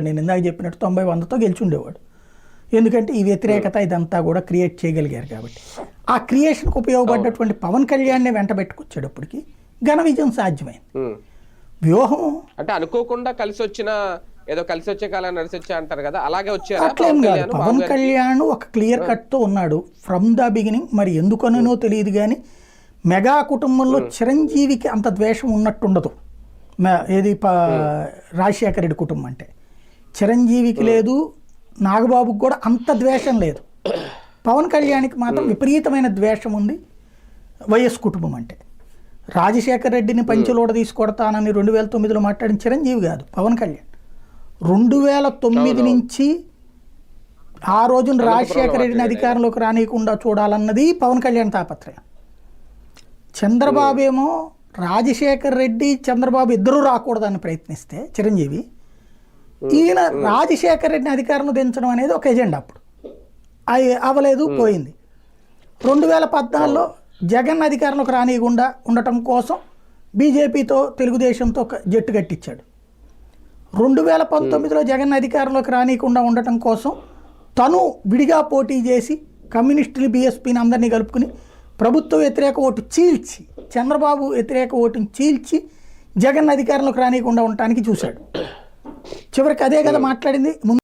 నేను ఇందాక చెప్పినట్టు తొంభై వందతో గెలిచి ఉండేవాడు ఎందుకంటే ఈ వ్యతిరేకత ఇదంతా కూడా క్రియేట్ చేయగలిగారు కాబట్టి. ఆ క్రియేషన్కి ఉపయోగపడ్డటువంటి పవన్ కళ్యాణ్ని వెంట పెట్టుకొచ్చేటప్పటికి ఘన విజయం సాధ్యమైంది. ఉమ్. వ్యూహం అంటే అనుకోకుండా కలిసి వచ్చిన ఏదో కలిసి వచ్చే కాలం నడిచి వచ్చే అంటారు కదా అలాగే వచ్చారా అట్లేం పవన్ కాదు. కళ్యాణ్ పవన్? కళ్యాణ్ ఒక క్లియర్ కట్తో ఉన్నాడు. ఫ్రమ్ ద బిగినింగ్ మరి ఎందుకనో తెలియదు కానీ మెగా కుటుంబంలో చిరంజీవికి అంత ద్వేషం ఉన్నట్టుండదు. ఏది రాజశేఖర రెడ్డి కుటుంబం అంటే. చిరంజీవికి లేదు నాగబాబుకి కూడా అంత ద్వేషం లేదు. పవన్ కళ్యాణ్కి మాత్రం విపరీతమైన ద్వేషం ఉంది వైఎస్ కుటుంబం అంటే. రాజశేఖర రెడ్డిని పంచులోడ తీసుకొడతానని రెండు వేల తొమ్మిదిలో మాట్లాడిన చిరంజీవి కాదు పవన్ కళ్యాణ్. రెండు వేల తొమ్మిది నుంచి ఆ రోజున రాజశేఖర రెడ్డిని అధికారంలోకి రానియకుండా చూడాలన్నది పవన్ కళ్యాణ్ తాపత్రయం. చంద్రబాబు ఏమో రాజశేఖర రెడ్డి చంద్రబాబు ఇద్దరూ రాకూడదని ప్రయత్నిస్తే చిరంజీవి ఈయన రాజశేఖర రెడ్డిని అధికారంలో దించడం అనేది ఒక ఎజెండా అప్పుడు. అది అవ్వలేదు పోయింది. రెండు వేల పద్నాలుగులో జగన్ అధికారంలోకి రానియకుండా ఉండటం కోసం బీజేపీతో తెలుగుదేశంతో ఒక జట్టు కట్టించాడు. రెండు వేల పంతొమ్మిదిలో జగన్ అధికారంలోకి రానియకుండా ఉండటం కోసం తను విడిగా పోటీ చేసి కమ్యూనిస్టులు బీఎస్పీని అందరినీ కలుపుకుని ప్రభుత్వ వ్యతిరేక ఓటు చీల్చి చంద్రబాబు వ్యతిరేక ఓటుని చీల్చి జగన్ అధికారంలోకి రానియకుండా ఉండటానికి చూశాడు. చివరికి అదే కదా మాట్లాడింది. ముందు